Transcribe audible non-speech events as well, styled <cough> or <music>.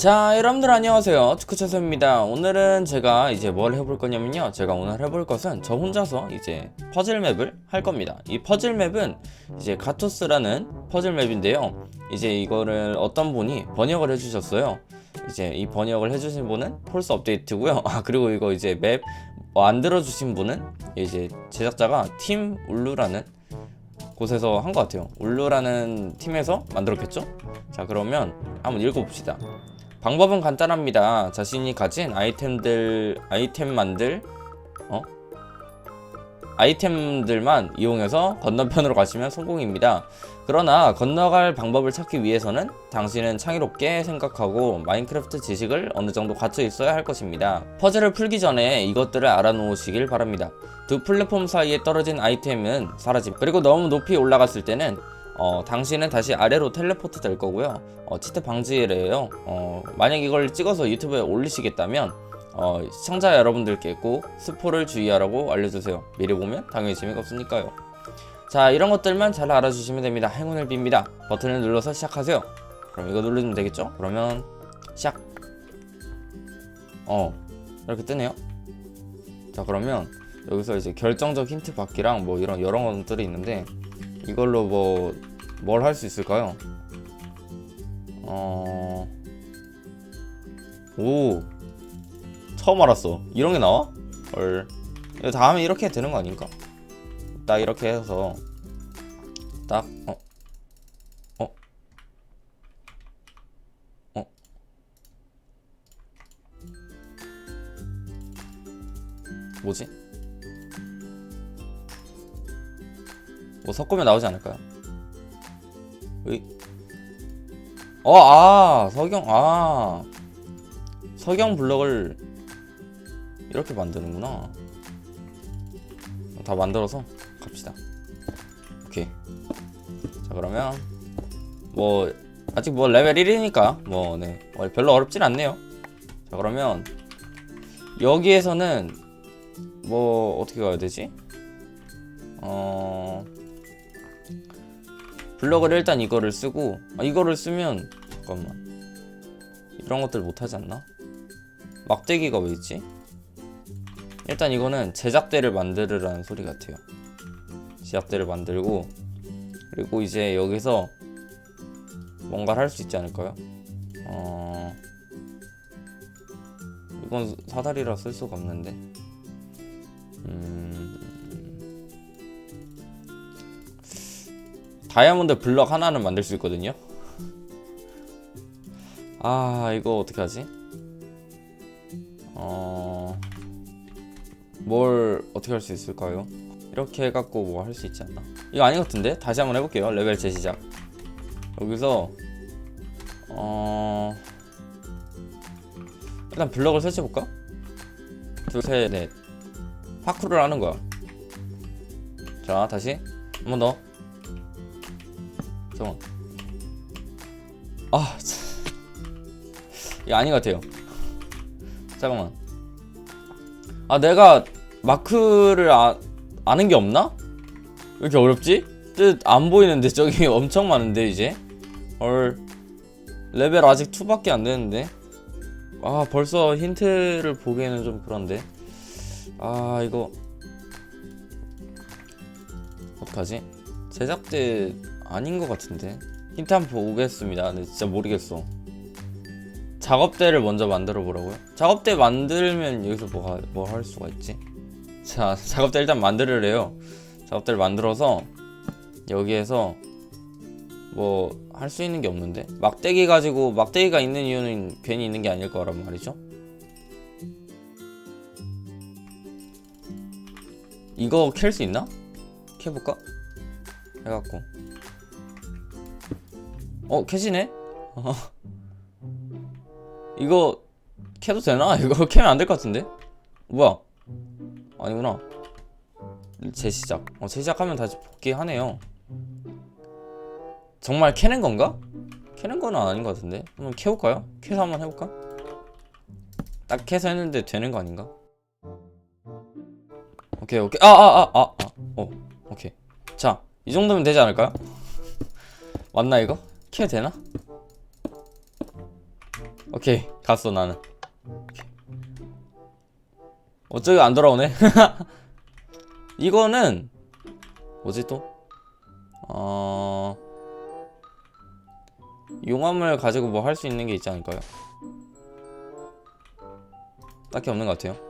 자 여러분들 안녕하세요. 축구차서입니다. 오늘은 제가 이제 뭘 해볼 거냐면요. 제가 오늘 해볼 것은 저 혼자서 이제 퍼즐 맵을 할 겁니다. 이 퍼즐 맵은 이제 가토스라는 퍼즐 맵인데요. 이제 이거를 어떤 분이 번역을 해주셨어요. 이제 이 번역을 해주신 분은 폴스 업데이트고요. <laughs> 아 그리고 이거 이제 맵 만들어 주신 분은 이제 제작자가 팀 울루라는 곳에서 한 것 같아요. 울루라는 팀에서 만들었겠죠? 자 그러면 한번 읽어봅시다 방법은 간단합니다. 자신이 가진 아이템들 아이템 만들 어? 아이템들만 이용해서 건너편으로 가시면 성공입니다. 그러나 건너갈 방법을 찾기 위해서는 당신은 창의롭게 생각하고 마인크래프트 지식을 어느 정도 갖춰 있어야 할 것입니다. 퍼즐을 풀기 전에 이것들을 알아놓으시길 바랍니다. 두 플랫폼 사이에 떨어진 아이템은 사라짐. 그리고 너무 높이 올라갔을 때는 어, 당신은 다시 아래로 텔레포트 될 거고요. 어, 치트 방지래요. 어, 만약 이걸 찍어서 유튜브에 올리시겠다면 어, 시청자 여러분들께 꼭 스포를 주의하라고 알려주세요. 미리 보면 당연히 재미가 없으니까요. 자, 이런 것들만 잘 알아주시면 됩니다. 행운을 빕니다. 버튼을 눌러서 시작하세요. 그럼 이거 누르면 되겠죠? 그러면 시작. 어, 이렇게 뜨네요. 자, 그러면 여기서 이제 결정적 힌트 받기랑 뭐 이런 여러 것들이 있는데 이걸로 뭐 뭘 할 수 있을까요? 어... 오 처음 알았어 이런 게 나와? 헐 다음에 이렇게 되는 거 아닌가? 딱 이렇게 해서 딱 어? 어? 어? 뭐지? 뭐 섞으면 나오지 않을까요? 으이. 어, 아, 석영, 아. 석영 블럭을 이렇게 만드는구나. 다 만들어서 갑시다. 오케이. 자, 그러면, 뭐, 아직 뭐 레벨 1이니까, 뭐, 네. 어, 별로 어렵진 않네요. 자, 그러면, 여기에서는, 뭐, 어떻게 가야 되지? 어, 블럭을 일단 이거를 쓰고 아, 이거를 쓰면 잠깐만 이런 것들 못하지 않나? 막대기가 왜 있지? 일단 이거는 제작대를 만들으라는 소리 같아요 제작대를 만들고 그리고 이제 여기서 뭔가를 할 수 있지 않을까요? 어... 이건 사다리라 쓸 수가 없는데 음... 다이아몬드 블럭 하나는 만들 수 있거든요. 아 이거 어떻게 하지? 어... 뭘 어떻게 할 수 있을까요? 이렇게 해갖고 뭐 할 수 있지 않나? 이거 아닌 것 같은데? 다시 한번 해볼게요. 레벨 재시작. 여기서 어... 일단 블럭을 설치해볼까? 둘, 셋, 넷. 파쿠를 하는 거야. 자, 다시 한 번 더. 잠깐. 아, 참. 이거 아닌 것 같아요. 잠깐만. 아, 내가 마크를 아, 아는 게 없나? 왜 이렇게 어렵지? 뜻 안 보이는데 저기 <laughs> 엄청 많은데 이제. 헐. 레벨 아직 2밖에 안 되는데. 아, 벌써 힌트를 보기에는 좀 그런데. 아, 이거 어떡하지? 제작대 아닌 것 같은데 힌트 한 번 보겠습니다 근데 진짜 모르겠어 작업대를 먼저 만들어 보라고요? 작업대 만들면 여기서 뭐할 뭐할 수가 있지? 자 <laughs> 작업대 일단 만들으래요 작업대를 만들어서 여기에서 뭐 할 수 있는 게 없는데 막대기 가지고 막대기가 있는 이유는 괜히 있는 게 아닐 거란 말이죠 이거 캘 수 있나? 캐볼까? 해갖고 어 캐지네? 어. 이거 캐도 되나? <laughs> 이거 캐면 안 될 것 같은데? 뭐야? 아니구나 재시작 어 재시작하면 다시 복귀하네요 정말 캐는 건가? 캐는 건 아닌 것 같은데 한번 캐볼까요? 캐서 한번 해볼까? 딱 캐서 했는데 되는 거 아닌가? 오케이 오케이 아 아 아 아아 어 오케이 자 이 정도면 되지 않을까요? <laughs> 맞나 이거? 캐 되나? 오케이 갔어 나는. 어쩌기 안 돌아오네 <laughs> 이거는 뭐지 또? 어... 용암을 가지고 뭐 할 수 있는 게 있지 않을까요? 딱히 없는 것 같아요